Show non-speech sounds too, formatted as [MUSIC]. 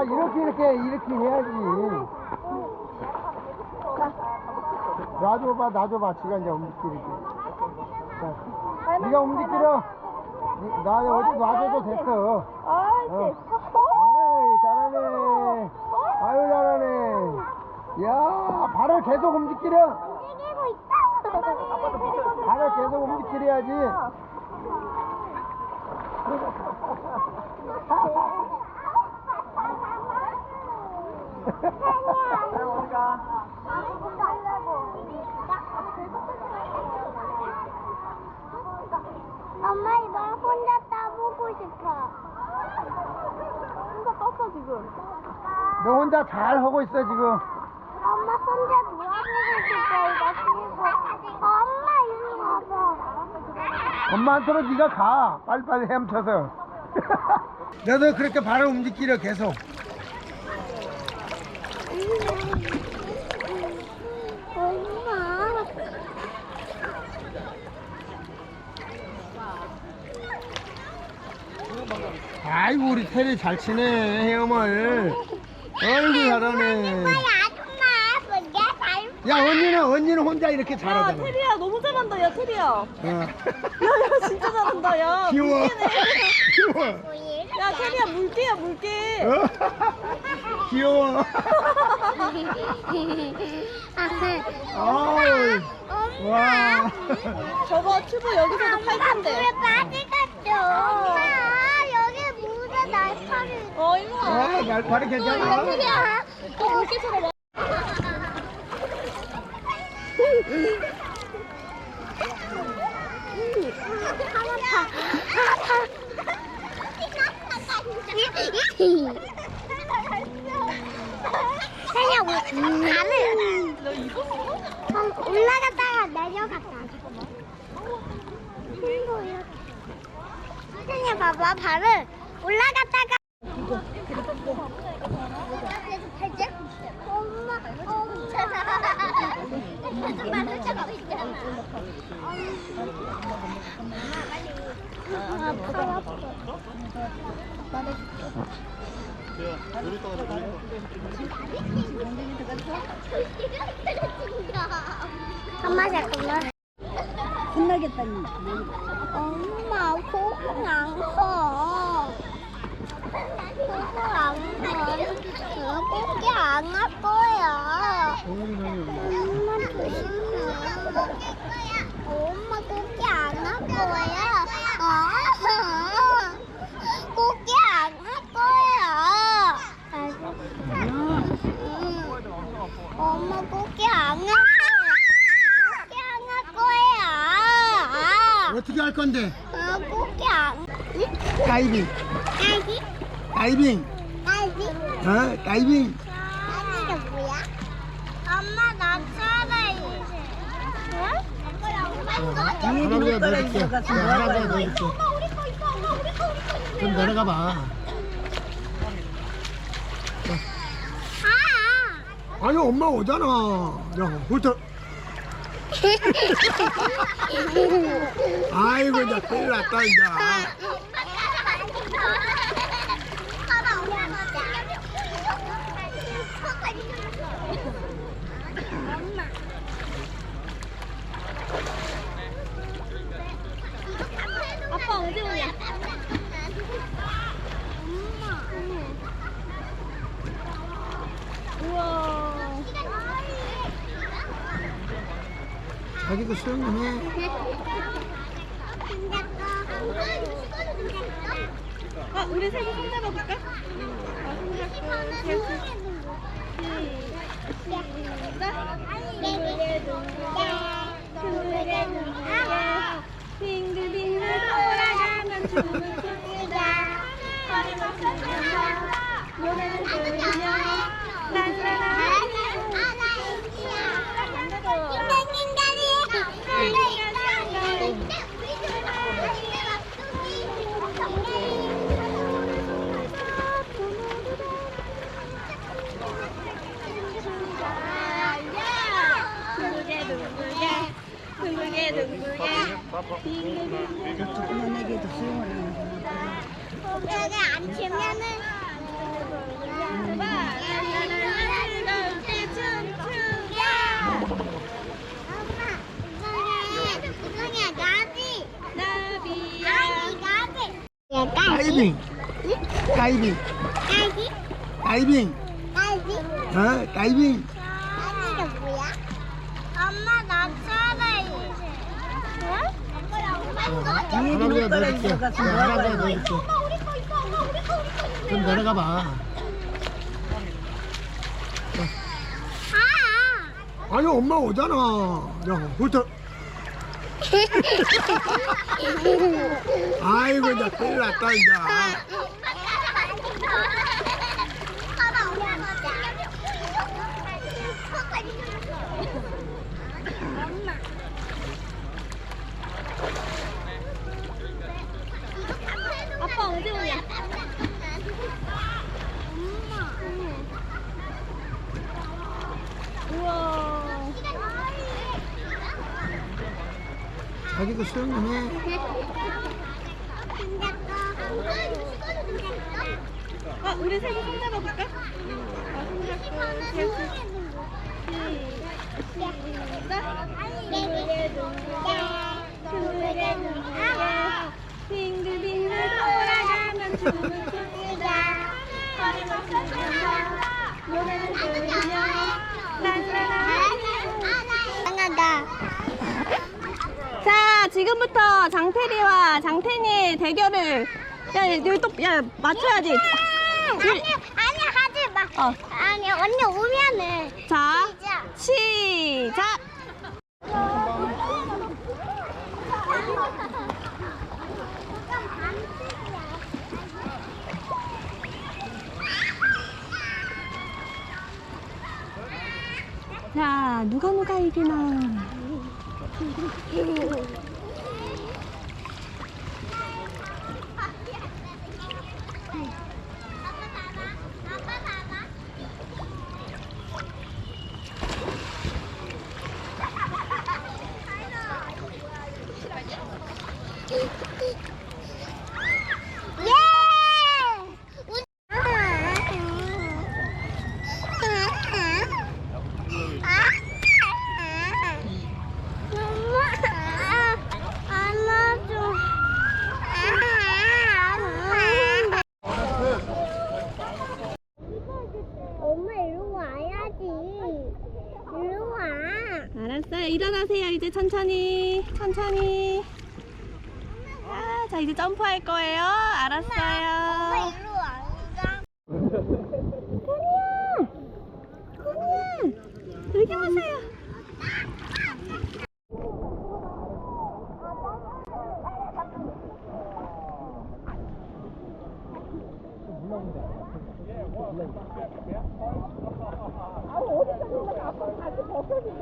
야 이렇게 이렇게 이렇게 해야지. 놔줘봐 놔줘봐. 지가 이제 움직이게 자 네가 움직이려. 니- 나 어디 놔줘도 됐어. 어. 에이 잘하네. 아유 잘하네. 야 발을 계속 움직이려. 발을 계속 움직이려야지 엄마 이거 혼자 따보고 싶어. 지금. 너 혼자 잘 하고 있어 지금 엄마 혼자 놀아보고 싶어 이거 들고. 엄마 이리 와봐. 엄마한테는 네가 가 빨리빨리 헤엄쳐서 [LAUGHS] 너도 그렇게 발을 움직이려 계속 엄마. 아이고 우리 테리 잘 치네 헤엄을 아이고 잘하네. 야 언니는 언니는 혼자 이렇게 야 잘하잖아 테리야 너무 잘한다 야 테리야 어. 야야 진짜 잘한다 야 귀여워 물개네. 귀여워 야 테리야 물개야 물개 어? 귀여워 아우 와 저거 튜브 여기서도 팔 텐데 물에 빠지겠죠. 엄마 여기 물에 날파리. 어 일로 와 아, 날파리 괜찮아 야. 또 물개처럼 와. 올라갔다가 내려갔다. 그냥 봐봐 발을 올라갔다가 엄마 엄마 잠깐만. 혼나겠다 엄마 코가 안 커. 코가 안 커. 코기 안할 거야. 엄마 조심해. 엄마 코기 안할 거야. 아, 코기 안할 거야. 응. 엄마 코기 안할 거야. 코기 안할 거야. 어떻게 할 건데 아, 코기 안. 다이빙 딸기? 다이빙 딸기? 어 다이빙 딸기가 뭐야? 엄마 나 차라 이제. 할아버지가 넣어줄게 할아버지가 넣어줄게. 좀 내려가 봐 아. 아니 엄마 오잖아 야 홀터 [LAUGHS] 아이고 이제 큰일 났다 이제 아빠 언제 오냐? 우와 자기도 수영 해아 우리 셋이 손잡아 볼까? 아 손잡고 빙글빙글 돌아가면 춤을 춥니다 노래를 부르며 둥글게 둥글게 둥글게 둥글게 이상해, 나비. 나비야 나비, 나비. 얘가 다이빙. 다이빙. 다이빙. 나비? 어, 다이빙. 나비가 뭐야? 엄마, 나 차례. 할아버지가 넣어줄게. 할아버지가 넣어줄게. 좀 내려가 봐. 아! 아니, 엄마 오잖아. 야, 부터. 아이고, 이제 큰일 났다, 이제. 아빠 언제 오냐? 우와 자기도 수영 좀 해. 아 우리 셋이 손잡아 볼까? 아 손잡고 계속 빙글빙글 돌아가면 추자 허리만 펴주며 노래를 부르며 랄랄라 강하다. 자 지금부터 장태리와 장태니의 대결을 야 여기 또야 맞춰야지 아니, 아니 하지 마. 어. 아니 언니 오면은 자 시작. 시작 자 누가 누가 이기나 [LAUGHS] 예! 우- 엄마, 안아줘. 엄마 이리 와야지. 이리 와. 알았어요 일어나세요. 이제 천천히 천천히. 아, 자 이제 점프할 거예요. 알았어요. 코니야! 여기 보세요. 하지 말아. 엄마